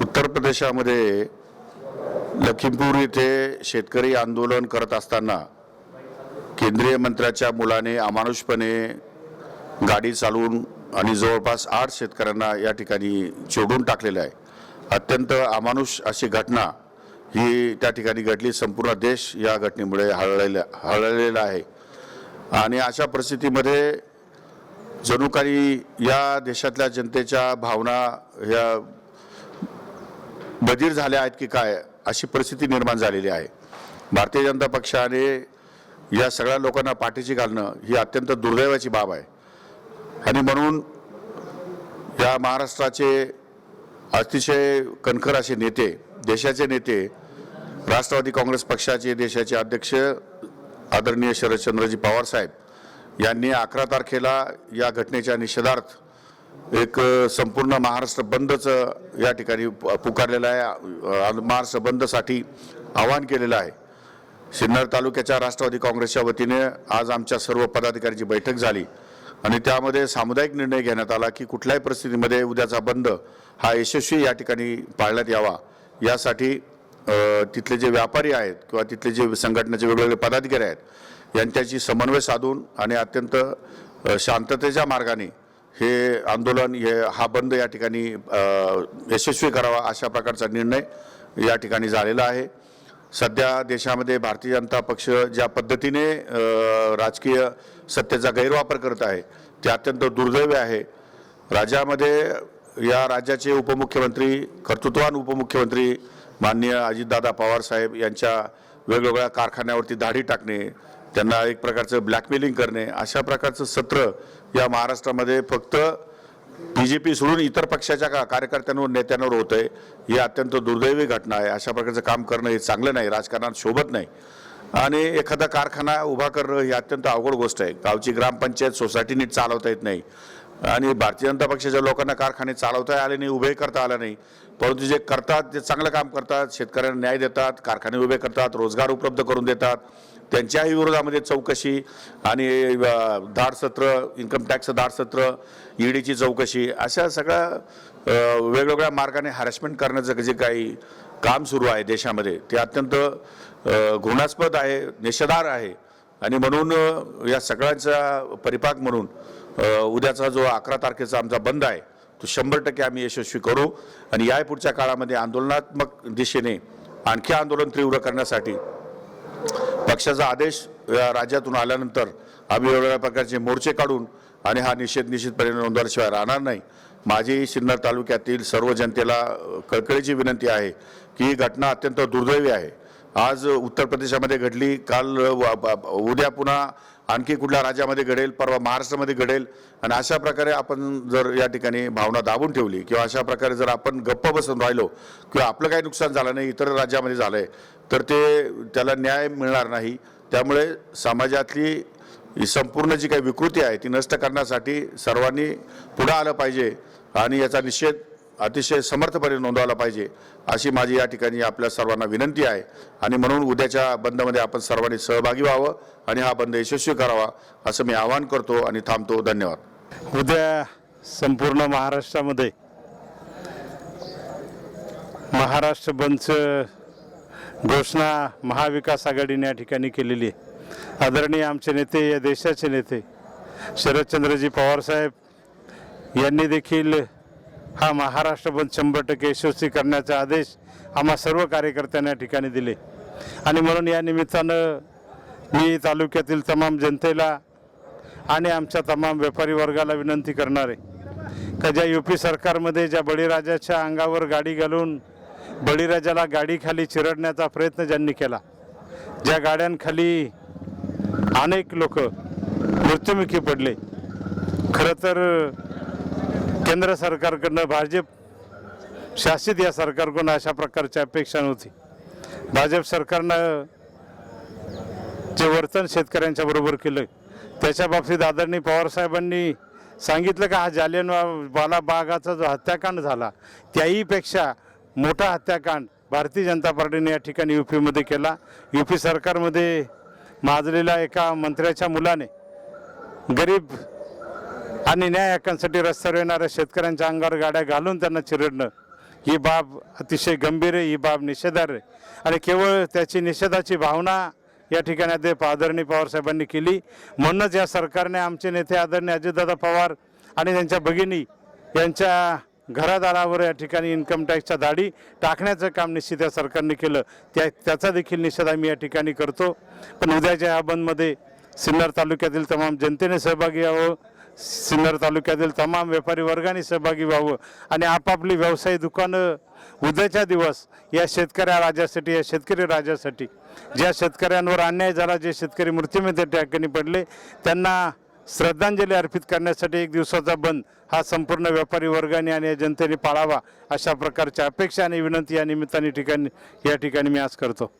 उत्तर प्रदेशामध्ये लखीमपूर इथे शेतकरी आंदोलन करत असताना केंद्रीय मंत्र्याच्या मुलाने अमानुषपणे गाडी चालवून आणि जवळपास आठ शेतकऱ्यांना या ठिकाणी चिरडून टाकलेलं आहे. अत्यंत अमानुष अशी घटना ही त्या ठिकाणी घडली. संपूर्ण देश या घटनेमुळे हळलेला हळलेला आहे. आणि अशा परिस्थितीमध्ये जणू काही या देशातल्या जनतेच्या भावना ह्या बधीर झाल्या आहेत की काय अशी परिस्थिती निर्माण झालेली आहे. भारतीय जनता पक्षाने या सगळ्या लोकांना पाठीशी घालणं ही अत्यंत दुर्दैवाची बाब आहे. आणि म्हणून या महाराष्ट्राचे अतिशय कणखर असे नेते देशाचे नेते राष्ट्रवादी काँग्रेस पक्षाचे देशाचे अध्यक्ष आदरणीय शरदचंद्रजी पवार साहेब यांनी अकरा तारखेला या घटनेच्या निषेधार्थ एक संपूर्ण महाराष्ट्र बंदचं या ठिकाणी प- पुकारलेलं आहे. महाराष्ट्र बंदसाठी आवाहन केलेलं आहे. सिन्नर तालुक्याच्या राष्ट्रवादी काँग्रेसच्या वतीने आज आमच्या सर्व पदाधिकाऱ्यांची बैठक झाली. आणि त्यामध्ये सामुदायिक निर्णय घेण्यात आला की कुठल्याही परिस्थितीमध्ये उद्याचा बंद हा यशस्वी या ठिकाणी पाळण्यात यावा. यासाठी तिथले जे व्यापारी आहेत किंवा तिथले जे संघटनेचे वेगवेगळे पदाधिकारी आहेत यांच्याशी समन्वय साधून आणि अत्यंत शांततेच्या मार्गाने हे आंदोलन हे हा बंद या ठिकाणी यशस्वी करावा अशा प्रकारचा निर्णय या ठिकाणी झालेला आहे. सध्या देशामध्ये भारतीय जनता पक्ष ज्या पद्धतीने राजकीय सत्तेचा गैरवापर करत आहे ते अत्यंत दुर्दैवी आहे. राज्यामध्ये या राज्याचे उपमुख्यमंत्री कर्तृत्वान उपमुख्यमंत्री माननीय अजितदादा पवार साहेब यांच्या वेगवेगळ्या कारखान्यावरती धाडी टाकणे त्यांना एक प्रकारचं ब्लॅकमेलिंग करणे अशा प्रकारचं सत्र या महाराष्ट्रामध्ये फक्त बी जे पी सोडून इतर पक्षाच्या का कार्यकर्त्यांवर नेत्यांवर होत आहे ही अत्यंत दुर्दैवी घटना आहे. अशा प्रकारचं काम करणं हे चांगलं नाही राजकारणात शोभत नाही. आणि एखादा कारखाना उभा करणं ही अत्यंत अवघड गोष्ट आहे. गावची ग्रामपंचायत सोसायटी नीट चालवता येत नाही. आणि भारतीय जनता पक्षाच्या लोकांना कारखाने चालवता आले नाही उभे करता आले नाही. परंतु जे करतात ते चांगलं काम करतात शेतकऱ्यांना न्याय देतात कारखाने उभे करतात रोजगार उपलब्ध करून देतात त्यांच्याही विरोधामध्ये चौकशी आणि धारसत्र इन्कम टॅक्सचं धाडसत्र ईडीची चौकशी अशा सगळ्या वेगवेगळ्या मार्गाने हॅरेसमेंट करण्याचं जे काही काम सुरू आहे देशामध्ये ते अत्यंत घृणास्पद आहे निषेधार आहे. आणि म्हणून या सगळ्यांचा परिपाक म्हणून उद्याचा जो अकरा तारखेचा आमचा बंद आहे तो शंभर टक्के आम्ही यशस्वी करू आणि या पुढच्या काळामध्ये आंदोलनात्मक दिशेने आणखी आंदोलन तीव्र करण्यासाठी पक्षाचा आदेश राज्यातून आल्यानंतर आम्ही वेगवेगळ्या प्रकारचे मोर्चे काढून आणि हा निषेध निश्चितपणे नोंदवल्याशिवाय राहणार नाही. माझी सिन्नर तालुक्यातील सर्व जनतेला कळकळीची विनंती आहे की ही घटना अत्यंत दुर्दैवी आहे. आज उत्तर प्रदेशामध्ये घडली. काल व- उद्या पुन्हा आणखी कुठल्या राज्यामध्ये घडेल परवा महाराष्ट्रामध्ये घडेल आणि अशा प्रकारे आपण जर या ठिकाणी भावना दाबून ठेवली किंवा अशा प्रकारे जर आपण गप्प बसून राहिलो किंवा आपलं काही नुकसान झालं नाही इतर राज्यामध्ये झालं आहे तर ते त्याला न्याय मिळणार नाही. त्यामुळे समाजातली ही संपूर्ण जी काही विकृती आहे ती नष्ट करण्यासाठी सर्वांनी पुढं आलं पाहिजे आणि याचा निषेध अतिशय समर्थपणे नोंदवायला पाहिजे अशी माझी या ठिकाणी आपल्या सर्वांना विनंती आहे. आणि म्हणून उद्याच्या बंदमध्ये आपण सर्वांनी सहभागी व्हावं आणि हा बंद यशस्वी करावा असं मी आवाहन करतो आणि थांबतो. धन्यवाद. उद्या संपूर्ण महाराष्ट्रामध्ये महाराष्ट्र बंदचं घोषणा महाविकास आघाडीने या ठिकाणी केलेली आहे. आदरणीय आमचे नेते या देशाचे नेते शरदचंद्रजी पवारसाहेब यांनी देखील हा महाराष्ट्र बंद शंभर टक्के यशस्वी करण्याचा आदेश आम्हा सर्व कार्यकर्त्यांना या ठिकाणी दिले. आणि म्हणून या निमित्तानं मी तालुक्यातील तमाम जनतेला आणि आमच्या तमाम व्यापारी वर्गाला विनंती करणार आहे का ज्या यू पी सरकारमध्ये ज्या बळीराजाच्या अंगावर गाडी घालून बळीराजाला गाडीखाली चिरडण्याचा प्रयत्न ज्यांनी केला ज्या गाड्यांखाली अनेक लोक मृत्युमुखी पडले खरं तर केंद्र सरकारकडनं भाजप शासित या सरकारकडून अशा प्रकारची अपेक्षा नव्हती. भाजप सरकारनं जे वर्तन शेतकऱ्यांच्या बरोबर केलं त्याच्या बाबतीत आदरणीय पवारसाहेबांनी सांगितलं का हा जालियनवाला बागाचा जो हत्याकांड झाला त्याहीपेक्षा मोठा हत्याकांड भारतीय जनता पार्टीने या ठिकाणी यू पीमध्ये केला. यू पी सरकारमध्ये माजलेल्या एका मंत्र्याच्या मुलाने गरीब आणि न्याय हक्कांसाठी रस्त्यावर येणाऱ्या शेतकऱ्यांच्या अंगावर गाड्या घालून त्यांना चिरडणं. ही बाब अतिशय गंभीर आहे ही बाब निषेधार आहे. आणि केवळ त्याची निषेधाची भावना या ठिकाणी अध्यक्ष आदरणीय पवारसाहेबांनी केली. म्हणूनच या सरकारने आमचे नेते आदरणीय अजितदादा पवार आणि त्यांच्या भगिनी यांच्या घरादारावर या ठिकाणी इन्कम टॅक्सच्या दाढी टाकण्याचं काम निश्चित या सरकारने केलं. त्या त्याचा देखील निषेध आम्ही या ठिकाणी करतो. पण उद्याच्या या बंदमध्ये सिन्नर तालुक्यातील तमाम जनतेने सहभागी यावं सिन्नर तालुक्यातील तमाम व्यापारी वर्गाने सहभागी व्हावं आणि आपापली व्यवसायी दुकानं उद्याच्या दिवस या शेतकऱ्या राजासाठी या शेतकरी राजासाठी ज्या शेतकऱ्यांवर अन्याय झाला जे शेतकरी मृत्यूमध्ये ठिकाणी पडले त्यांना श्रद्धांजली अर्पित करण्यासाठी एक दिवसाचा बंद हा संपूर्ण व्यापारी वर्गाने आणि या जनतेने पाळावा अशा प्रकारच्या अपेक्षा आणि विनंती या निमित्ताने ठिकाणी या ठिकाणी मी आज करतो.